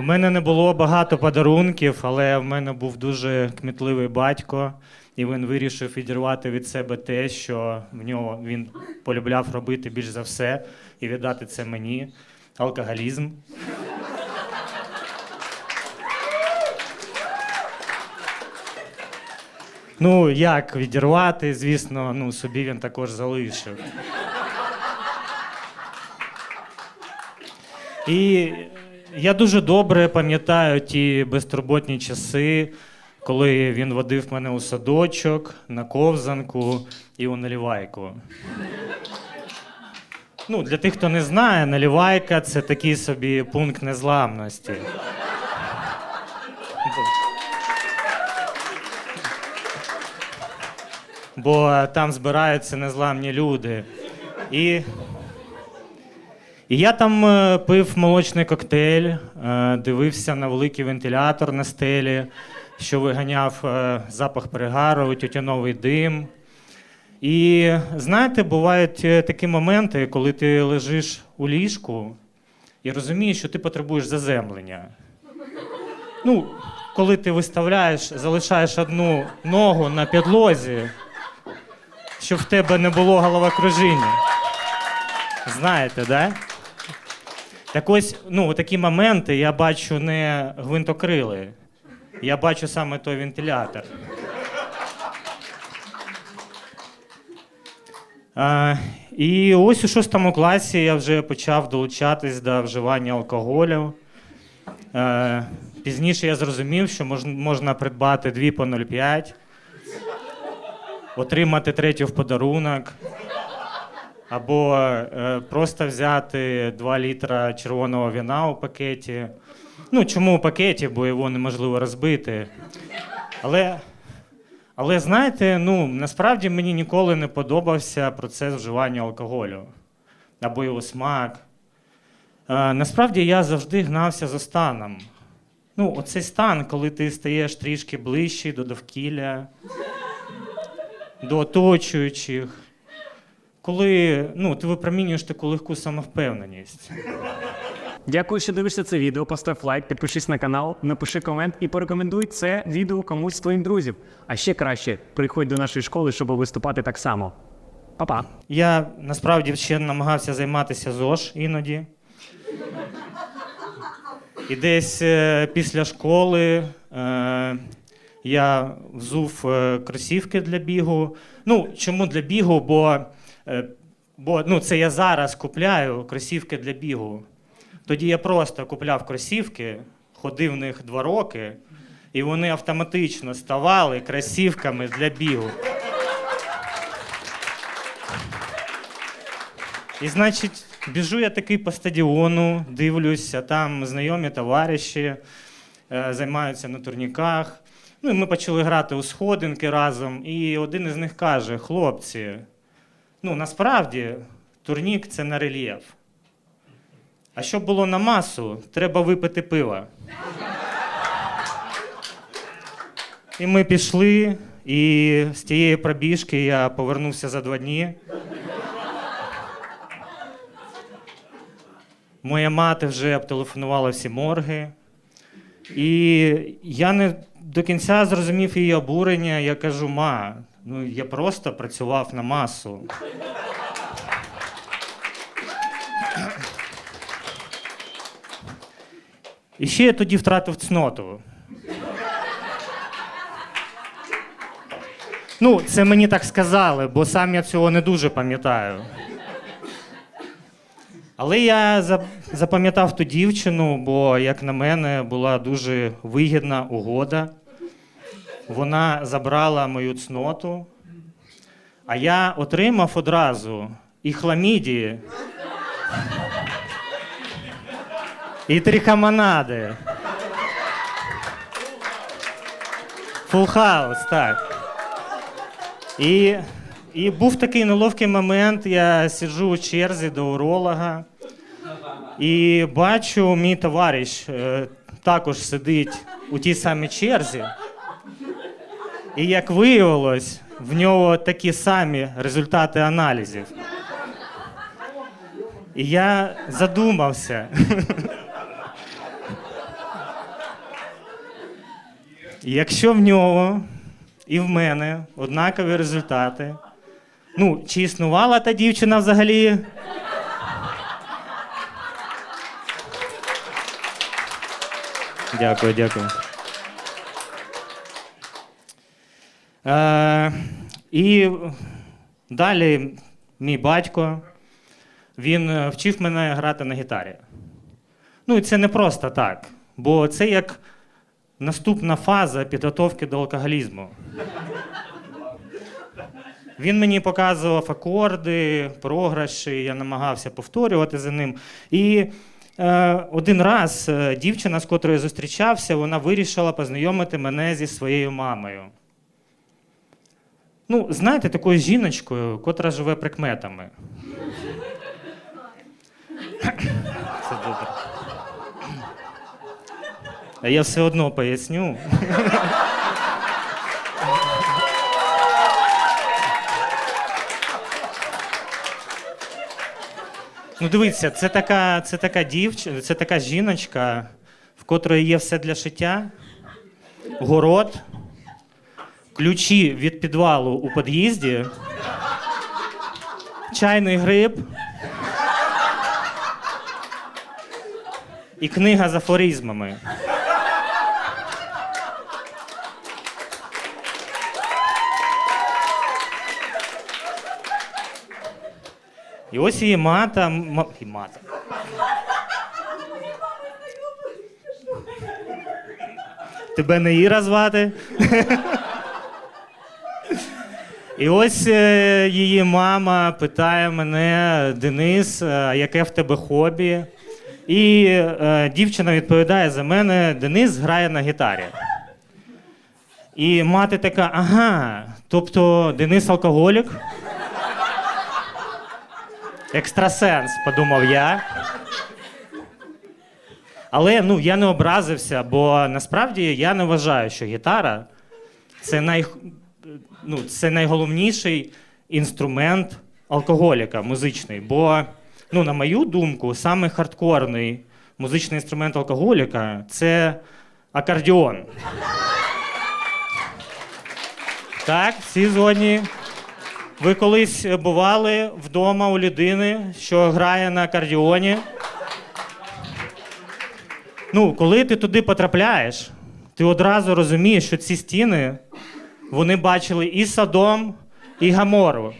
У мене не було багато подарунків, але в мене був дуже кмітливий батько, і він вирішив відірвати від себе те, що в нього він полюбляв робити більш за все, і віддати це мені. Алкоголізм. Ну, як відірвати, звісно, ну, собі він також залишив. І я дуже добре пам'ятаю ті безтурботні часи, коли він водив мене у садочок, на ковзанку і у налівайку. Ну, для тих, хто не знає, налівайка це такий собі пункт незламності. Бо там збираються незламні люди. І і я там е, пив молочний коктейль, е, дивився на великий вентилятор на стелі, що виганяв е, запах перегару, тютюновий дим. І знаєте, бувають такі моменти, коли ти лежиш у ліжку і розумієш, що ти потребуєш заземлення. Ну, коли ти виставляєш, залишаєш одну ногу на підлозі, щоб в тебе не було головокружіння. Знаєте, да? Так ось, ну, такі моменти я бачу не гвинтокрили. Я бачу саме той вентилятор. А, і ось у шостому класі я вже почав долучатись до вживання алкоголю. Е, пізніше я зрозумів, що мож, можна придбати дві по 0,5, отримати третю в подарунок. Або е, просто взяти 2 літра червоного вина у пакеті. Ну, чому у пакеті, бо його неможливо розбити. Але, але знаєте, ну, насправді мені ніколи не подобався процес вживання алкоголю або його смак. Е, насправді я завжди гнався за станом. Ну, оцей стан, коли ти стаєш трішки ближчий до довкілля, до оточуючих коли ну, ти випромінюєш таку легку самовпевненість. Дякую, що дивишся це відео. Постав лайк, підпишись на канал, напиши комент і порекомендуй це відео комусь з твоїм друзів. А ще краще приходь до нашої школи, щоб виступати так само. Па-па! Я насправді ще намагався займатися ЗОЖ іноді. І десь е, після школи е, я взув е, кросівки для бігу. Ну, чому для бігу? Бо, бо ну, це я зараз купляю кросівки для бігу. Тоді я просто купляв кросівки, ходив в них два роки, і вони автоматично ставали кросівками для бігу. І, значить, біжу я такий по стадіону, дивлюся, там знайомі товариші е, займаються на турніках. Ну, і ми почали грати у сходинки разом, і один із них каже: хлопці, ну насправді турнік це на рельєф. А щоб було на масу, треба випити пива. І ми пішли, і з тієї пробіжки я повернувся за два дні. Моя мати вже обтелефонувала всі морги. І я не до кінця зрозумів її обурення. Я кажу, ма, ну я просто працював на масу. І ще я тоді втратив цноту. Ну, це мені так сказали, бо сам я цього не дуже пам'ятаю. Але я запам'ятав ту дівчину, бо, як на мене, була дуже вигідна угода. Вона забрала мою цноту, а я отримав одразу і хламідії, і трихамонади. Фул хаус, так. І, і був такий неловкий момент. Я сиджу у черзі до уролога і бачу, мій товариш е, також сидить у тій самій черзі. І як виявилось, в нього такі самі результати аналізів. І я задумався. якщо в нього і в мене однакові результати, ну, чи існувала та дівчина взагалі? Дякую, дякую. Е, і далі мій батько, він е, вчив мене грати на гітарі. Ну, і це не просто так, бо це як наступна фаза підготовки до алкоголізму. Він мені показував акорди, програші, я намагався повторювати за ним. І е, один раз е, дівчина, з котрою я зустрічався, вона вирішила познайомити мене зі своєю мамою. Ну, знаєте, такою жіночкою, котра живе прикметами. Це добре. А я все одно поясню. Ну, дивіться, це така, це така дівчина, це така жіночка, в котрої є все для шиття, город, ключі від підвалу у під'їзді, чайний гриб і книга з афоризмами. І ось її мата. м- і мата. Тебе не Іра звати? І ось е, її мама питає мене, Денис, а яке в тебе хобі? І е, дівчина відповідає за мене: Денис грає на гітарі. І мати така: ага, тобто Денис алкоголік? Екстрасенс, подумав я. Але ну, я не образився, бо насправді я не вважаю, що гітара це, най, ну, це найголовніший інструмент алкоголіка музичний. Бо, ну, на мою думку, саме хардкорний музичний інструмент алкоголіка це акордіон. Так, всі згодні. Ви колись бували вдома у людини, що грає на акордіоні. Ну, коли ти туди потрапляєш, ти одразу розумієш, що ці стіни вони бачили і Содом, і Гамору.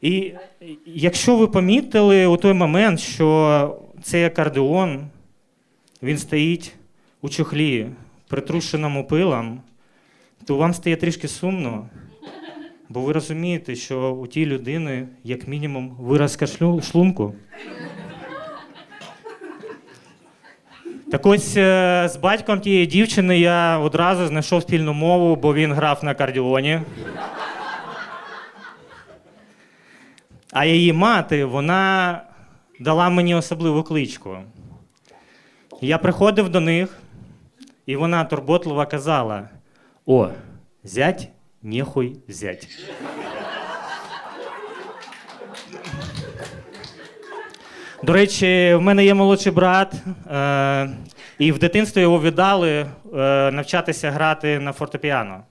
І якщо ви помітили у той момент, що цей акордеон він стоїть у чохлі, притрушеному пилом, то вам стає трішки сумно. Бо ви розумієте, що у тій людини, як мінімум, виразка шлю- шлунку. Так ось е, з батьком тієї дівчини я одразу знайшов спільну мову, бо він грав на кардіоні. А її мати, вона дала мені особливу кличку. Я приходив до них, і вона турботливо казала: О, зять, нехуй взять. До речі, в мене є молодший брат, е, і в дитинстві його віддали е, навчатися грати на фортепіано.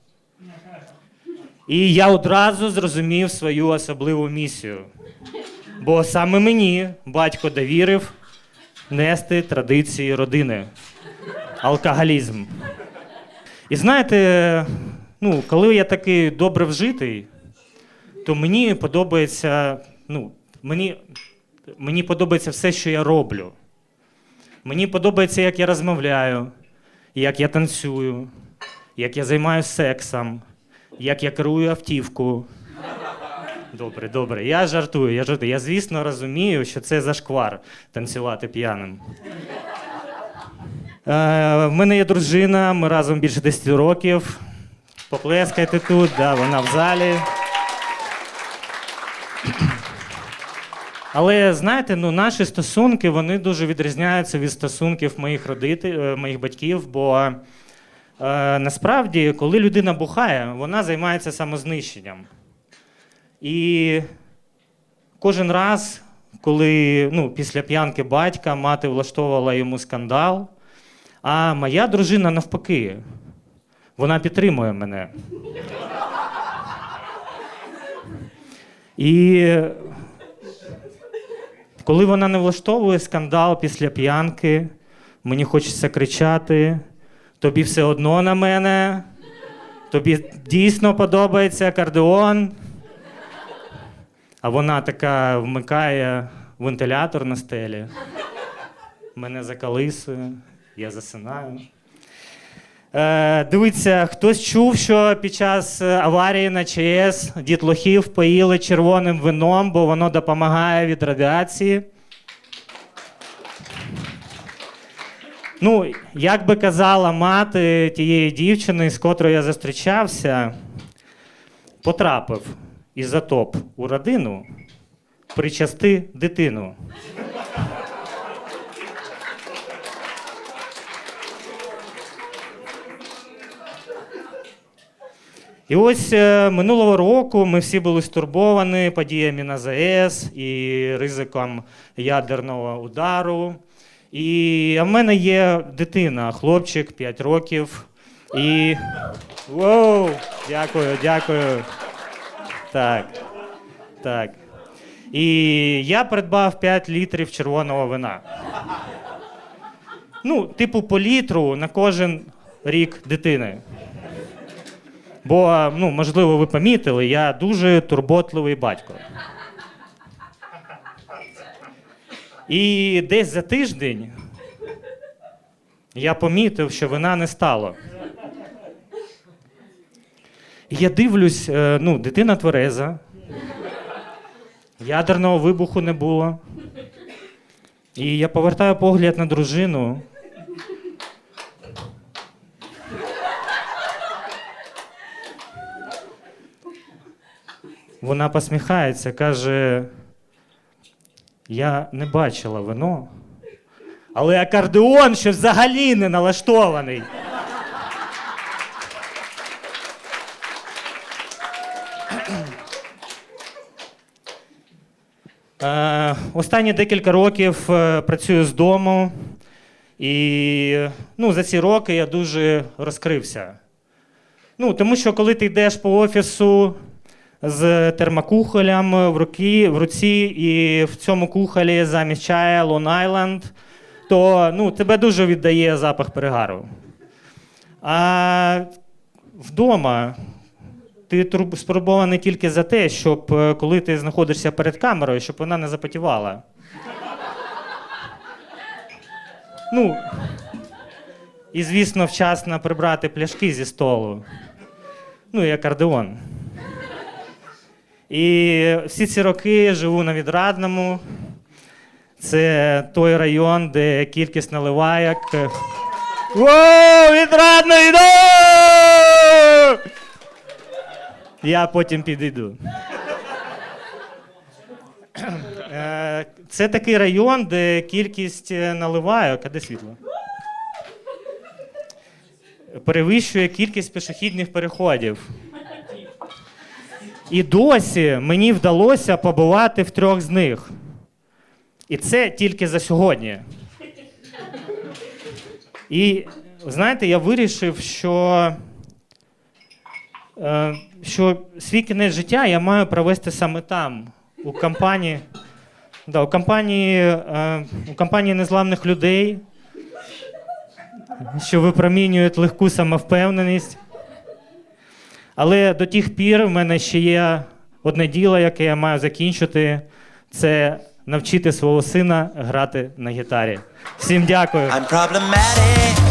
І я одразу зрозумів свою особливу місію. Бо саме мені батько довірив нести традиції родини, алкоголізм. І знаєте, ну, коли я такий добре вжитий, то мені подобається, ну, мені, мені подобається все, що я роблю. Мені подобається, як я розмовляю, як я танцюю, як я займаюся сексом, як я керую автівку. Добре, добре. Я жартую, я жартую. Я, звісно, розумію, що це зашквар танцювати п'яним. Е, в мене є дружина, ми разом більше 10 років. Поплескайте тут, да, вона в залі. Але знаєте, ну, наші стосунки вони дуже відрізняються від стосунків моїх родителів, моїх батьків, бо е, насправді, коли людина бухає, вона займається самознищенням. І кожен раз, коли ну, після п'янки батька мати влаштовувала йому скандал, А моя дружина навпаки, вона підтримує мене. І коли вона не влаштовує скандал після п'янки, мені хочеться кричати: тобі все одно на мене, тобі дійсно подобається акордеон. А вона така вмикає вентилятор на стелі. Мене закалисує, я засинаю. Е, дивіться, хтось чув, що під час е, аварії на ЧАЕС дітлохів поїли червоним вином, бо воно допомагає від радіації. Ну, як би казала мати тієї дівчини, з котрою я зустрічався, потрапив ізотоп у родину, причасти дитину. І ось е, минулого року ми всі були стурбовані подіями на ЗАЕС і ризиком ядерного удару. І а в мене є дитина, хлопчик 5 років. І. Воу! Дякую, дякую. Так. Так. І я придбав 5 літрів червоного вина. Ну, типу, по літру на кожен рік дитини. Бо, ну, можливо, ви помітили, я дуже турботливий батько. І десь за тиждень я помітив, що вина не стало. Я дивлюсь, е, ну, дитина твереза, ядерного вибуху не було. І я повертаю погляд на дружину. Вона посміхається, каже: Я не бачила вино, але акордеон ще взагалі не налаштований. Е, останні декілька років е, працюю з дому, і ну, за ці роки я дуже розкрився. Ну, тому що коли ти йдеш по офісу з термокухолем в, руки, в руці, і в цьому кухолі замість чая Long Island, то ну, тебе дуже віддає запах перегару. А вдома ти стурбований тільки за те, щоб е, коли ти знаходишся перед камерою, щоб вона не запотівала. Ну, і, звісно, вчасно прибрати пляшки зі столу. Ну, і акордеон. І всі ці роки живу на відрадному. Це той район, де кількість наливайок. Воу, відрадно! Я потім підійду. Е, Це такий район, де кількість е, наливайок, а де світло? Перевищує кількість пішохідних переходів. І досі мені вдалося побувати в трьох з них. І це тільки за сьогодні. І знаєте, я вирішив, що, е, що свій кінець життя я маю провести саме там, у компанії, да, у компанії, е, у компанії незламних людей, що випромінюють легку самовпевненість. Але до тих пір в мене ще є одне діло, яке я маю закінчити. Це навчити свого сина грати на гітарі. Всім дякую. I'm problematic.